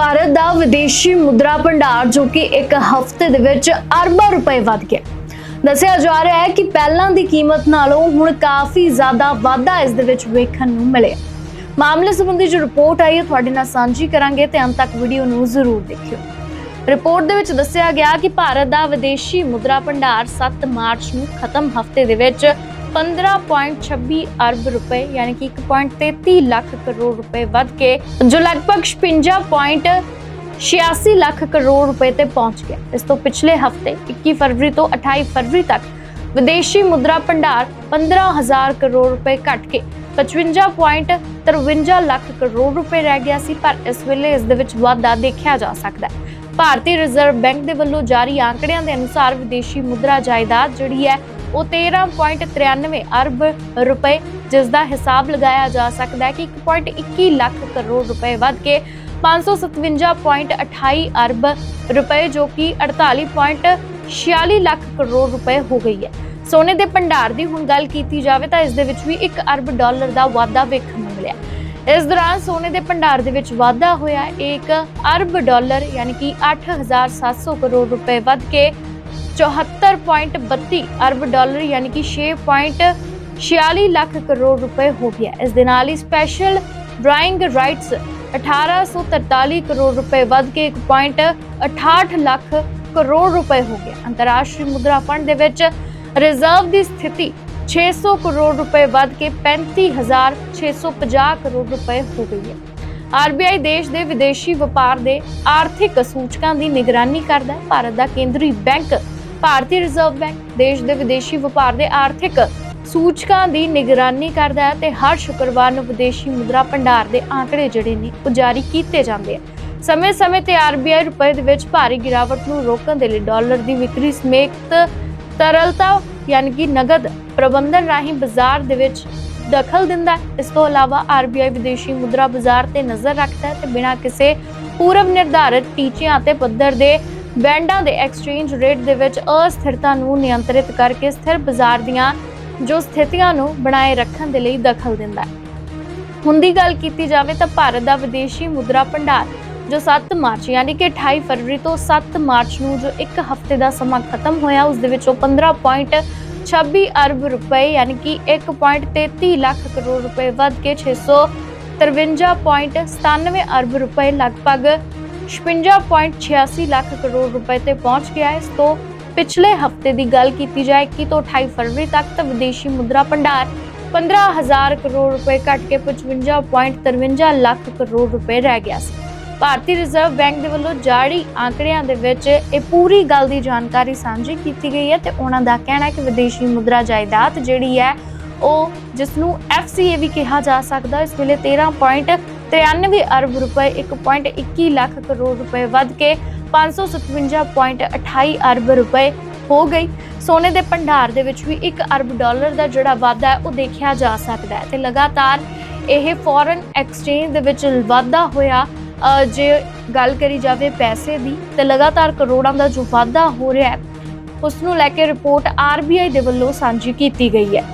ਭਾਰਤ ਦਾ ਵਿਦੇਸ਼ੀ ਮੁਦਰਾ ਭੰਡਾਰ ਜੋ ਕਿ ਇੱਕ ਹਫ਼ਤੇ ਦੇ ਵਿੱਚ ਅਰਬਾਂ ਰੁਪਏ ਵੱਧ ਗਿਆ। ਦੱਸਿਆ ਜਾ ਰਿਹਾ ਹੈ ਕਿ ਪਹਿਲਾਂ ਦੀ ਕੀਮਤ ਨਾਲੋਂ ਹੁਣ ਕਾਫੀ ਜ਼ਿਆਦਾ ਵਾਧਾ ਇਸ ਦੇ ਵਿੱਚ ਵੇਖਣ ਨੂੰ ਮਿਲਿਆ। ਮਾਮਲੇ ਸੰਬੰਧੀ ਜੋ ਰਿਪੋਰਟ ਆਈ ਹੈ, ਤੁਹਾਡੇ ਨਾਲ ਸਾਂਝੀ ਕਰਾਂਗੇ ਤੇ ਅੰਤ ਤੱਕ ਵੀਡੀਓ ਨੂੰ ਜ਼ਰੂਰ ਦੇਖਿਓ। ਰਿਪੋਰਟ ਦੇ ਵਿੱਚ ਦੱਸਿਆ ਗਿਆ ਕਿ ਭਾਰਤ ਦਾ ਵਿਦੇਸ਼ੀ ਮੁਦਰਾ ਭੰਡਾਰ 7 ਮਾਰਚ ਨੂੰ ਖਤਮ ਹਫ਼ਤੇ ਦੇ ਵਿੱਚ 15.26 ਅਰਬ ਰੁਪਏ, ਯਾਨੀ ਕਿ 1.33 ਲੱਖ ਕਰੋੜ ਰੁਪਏ ਵੱਧ ਕੇ, ਜੋ ਲਗਭਗ 56.86 ਲੱਖ ਕਰੋੜ ਰੁਪਏ ਤੇ ਪਹੁੰਚ ਗਿਆ। ਇਸ ਤੋਂ ਪਿਛਲੇ ਹਫ਼ਤੇ 21 ਫਰਵਰੀ ਤੋਂ 28 ਫਰਵਰੀ ਤੱਕ, ਵਿਦੇਸ਼ੀ ਮੁਦਰਾ ਭੰਡਾਰ 15000 ਕਰੋੜ ਰੁਪਏ ਘਟ ਕੇ 55.53 ਲੱਖ ਕਰੋੜ ਰੁਪਏ ਰਹਿ ਗਿਆ ਸੀ, ਪਰ ਇਸ ਵੇਲੇ ਇਸ ਦੇ ਵਿੱਚ ਵਾਧਾ ਦੇਖਿਆ ਜਾ ਸਕਦਾ ਹੈ। ਭਾਰਤੀ ਰਿਜ਼ਰਵ ਬੈਂਕ ਦੇ ਵੱਲੋਂ ਜਾਰੀ ਆંકੜਿਆਂ ਦੇ ਅਨੁਸਾਰ ਵਿਦੇਸ਼ੀ ਮੁਦਰਾ ਜਾਇਦਾਦ ਜਿਹੜੀ ਹੈ ਉਹ 13.93 ਅਰਬ ਰੁਪਏ ਜਿਸ ਦਾ ਹਿਸਾਬ ਲਗਾਇਆ ਜਾ ਸਕਦਾ ਹੈ ਕਿ 1.21 ਲੱਖ ਕਰੋੜ ਰੁਪਏ ਵੱਧ ਕੇ 557.28 ਅਰਬ ਰੁਪਏ, ਜੋ ਕਿ 48.46 ਲੱਖ ਕਰੋੜ ਰੁਪਏ ਹੋ ਗਈ ਹੈ ਸੋਨੇ ਦੇ ਭੰਡਾਰ ਦੀ ਹੁਣ ਗੱਲ ਕੀਤੀ ਜਾਵੇ ਤਾਂ ਇਸ ਦੇ ਵਿੱਚ ਵੀ 1 ਅਰਬ ਡਾਲਰ ਦਾ ਵਾਧਾ ਵੇਖਣ ਨੂੰ ਮਿਲਿਆ ਇਸ ਦੌਰਾਨ ਸੋਨੇ ਦੇ ਭੰਡਾਰ ਦੇ ਵਿੱਚ ਵਾਧਾ ਹੋਇਆ ਹੈ। ਇੱਕ ਅਰਬ ਡਾਲਰ, ਯਾਨੀ ਕਿ 8700 ਕਰੋੜ ਰੁਪਏ ਵੱਧ ਕੇ 74.32 ਅਰਬ ਡਾਲਰ, ਯਾਨੀ ਕਿ 6.46 ਲੱਖ ਕਰੋੜ ਰੁਪਏ ਹੋ ਗਿਆ ਇਸ ਦੇ ਨਾਲ ਹੀ ਸਪੈਸ਼ਲ ਡਰਾਇੰਗ ਰਾਈਟਸ 1843 ਕਰੋੜ ਰੁਪਏ ਵੱਧ ਕੇ 1.68 ਲੱਖ ਕਰੋੜ ਰੁਪਏ ਹੋ ਗਿਆ ਅੰਤਰਰਾਸ਼ਟਰੀ ਮੁਦਰਾ ਫੰਡ ਦੇ ਵਿੱਚ ਰਿਜ਼ਰਵ ਦੀ ਸਥਿਤੀ 600 ਕਰੋੜ ਰੁਪਏ ਵੱਧ ਕੇ 35650 ਕਰੋੜ ਰੁਪਏ ਹੋ ਗਈ ਹੈ। ਆਰਬੀਆਈ ਦੇਸ਼ ਦੇ ਵਿਦੇਸ਼ੀ ਵਪਾਰ ਦੇ ਆਰਥਿਕ ਸੂਚਕਾਂ ਦੀ ਨਿਗਰਾਨੀ ਕਰਦਾ ਹੈ। ਭਾਰਤ ਦਾ ਕੇਂਦਰੀ ਬੈਂਕ ਭਾਰਤੀ ਰਿਜ਼ਰਵ ਬੈਂਕ ਦੇਸ਼ ਦੇ ਵਿਦੇਸ਼ੀ ਵਪਾਰ ਦੇ ਆਰਥਿਕ ਸੂਚਕਾਂ ਦੀ ਨਿਗਰਾਨੀ ਕਰਦਾ ਹੈ ਤੇ ਹਰ ਸ਼ੁੱਕਰਵਾਰ ਨੂੰ ਵਿਦੇਸ਼ੀ ਮੁਦਰਾ ਭੰਡਾਰ ਦੇ ਆંકੜੇ ਜਿਹੜੇ ਨੇ ਉਹ ਜਾਰੀ ਕੀਤੇ ਜਾਂਦੇ ਆ। ਸਮੇਂ-ਸਮੇਂ ਤੇ ਆਰਬੀਆਈ ਰੁਪਏ ਦੇ ਵਿੱਚ ਭਾਰੀ ਗਿਰਾਵਟ ਨੂੰ ਰੋਕਣ ਦੇ ਲਈ ਡਾਲਰ ਦੀ ਵਿਕਰੀ ਸਮੇਤ ਤਰਲਤਾ ਯਾਨੀ ਕਿ ਨਗਦ ਪ੍ਰਬੰਧਨ ਰਾਹੀਂ ਬਾਜ਼ਾਰ ਦੇ ਵਿੱਚ ਦਖਲ ਦਿੰਦਾ ਹੈ। ਇਸ ਤੋਂ ਇਲਾਵਾ ਆਰਬੀਆਈ ਵਿਦੇਸ਼ੀ ਮੁਦਰਾ ਬਾਜ਼ਾਰ ਤੇ ਨਜ਼ਰ ਰੱਖਦਾ ਹੈ ਤੇ ਬਿਨਾਂ ਕਿਸੇ ਪੂਰਵ ਨਿਰਧਾਰਿਤ ਟੀਚਿਆਂ ਅਤੇ ਪੱਧਰ ਦੇ ਬੈਂਡਾਂ ਦੇ ਐਕਸਚੇਂਜ ਰੇਟ ਦੇ ਵਿੱਚ ਅਸਥਿਰਤਾ ਨੂੰ ਨਿਯੰਤਰਿਤ ਕਰਕੇ ਸਥਿਰ ਬਾਜ਼ਾਰ ਦੀਆਂ ਜੋ ਸਥਿਤੀਆਂ ਨੂੰ ਬਣਾਏ ਰੱਖਣ ਦੇ ਲਈ ਦਖਲ ਦਿੰਦਾ ਹੈ। ਹੁਣ ਦੀ ਗੱਲ ਕੀਤੀ ਜਾਵੇ ਤਾਂ ਭਾਰਤ ਦਾ ਵਿਦੇਸ਼ੀ ਮੁਦਰਾ ਭੰਡਾਰ, ਜੋ 7 ਮਾਰਚ ਯਾਨੀ ਕਿ 28 ਫਰਵਰੀ ਤੋਂ 7 ਮਾਰਚ ਨੂੰ ਜੋ ਇੱਕ ਹਫ਼ਤੇ ਦਾ ਸਮਾਂ ਖਤਮ ਹੋਇਆ, ਉਸ ਦੇ ਵਿੱਚੋਂ 15.26 ਅਰਬ ਰੁਪਏ ਯਾਨੀ ਕਿ 1.33 ਲੱਖ ਕਰੋੜ ਰੁਪਏ ਵੱਧ ਕੇ 653.97 ਅਰਬ ਰੁਪਏ ਲਗਭਗ 56.86 ਲੱਖ ਕਰੋੜ ਰੁਪਏ ਤੇ ਪਹੁੰਚ ਗਿਆ ਇਸ ਤੋਂ ਪਿਛਲੇ ਹਫ਼ਤੇ ਦੀ ਗੱਲ ਕੀਤੀ ਜਾਏ 21 ਤੋਂ 28 ਫਰਵਰੀ ਤੱਕ ਤਾਂ ਵਿਦੇਸ਼ੀ ਮੁਦਰਾ ਭੰਡਾਰ 15000 ਕਰੋੜ ਰੁਪਏ ਘਟ ਕੇ 55.53 ਲੱਖ ਕਰੋੜ ਰੁਪਏ ਰਹਿ ਗਿਆ ਸੀ। ਭਾਰਤੀ ਰਿਜ਼ਰਵ ਬੈਂਕ ਦੇ ਵੱਲੋਂ ਜਾਰੀ ਆંકੜਿਆਂ ਦੇ ਵਿੱਚ ਇਹ ਪੂਰੀ ਗੱਲ ਦੀ ਜਾਣਕਾਰੀ ਸਾਂਝੀ ਕੀਤੀ ਗਈ ਹੈ ਤੇ ਉਹਨਾਂ ਦਾ ਕਹਿਣਾ ਹੈ ਕਿ ਵਿਦੇਸ਼ੀ ਮੁਦਰਾ ਜਾਇਦਾਦ ਜਿਹੜੀ ਹੈ, ਉਹ ਜਿਸ ਨੂੰ FCA ਵੀ ਕਿਹਾ ਜਾ ਸਕਦਾ, ਇਸ ਵੇਲੇ 13.93 ਅਰਬ ਰੁਪਏ 1.21 ਲੱਖ ਕਰੋੜ ਰੁਪਏ ਵੱਧ ਕੇ 557.28 ਅਰਬ ਰੁਪਏ ਹੋ ਗਈ। ਸੋਨੇ ਦੇ ਭੰਡਾਰ ਦੇ ਵਿੱਚ ਵੀ 1 ਅਰਬ ਡਾਲਰ ਦਾ ਜਿਹੜਾ ਵਾਧਾ ਹੈ, ਉਹ ਦੇਖਿਆ ਜਾ ਸਕਦਾ ਹੈ ਤੇ ਲਗਾਤਾਰ ਇਹ ਫੋਰਨ ਐਕਸਚੇਂਜ ਦੇ ਵਿੱਚ ਵਾਧਾ ਹੋਇਆ। ਜੇ ਗੱਲ ਕਰੀ ਜਾਵੇ ਪੈਸੇ ਦੀ, ਤੇ ਲਗਾਤਾਰ ਕਰੋੜਾਂ ਦਾ ਜੋ ਵਾਧਾ ਹੋ ਰਿਹਾ ਹੈ ਉਸ ਨੂੰ ਲੈ ਕੇ ਰਿਪੋਰਟ ਆਰਬੀਆਈ ਦੇ ਵੱਲੋਂ ਸਾਂਝੀ ਕੀਤੀ ਗਈ ਹੈ।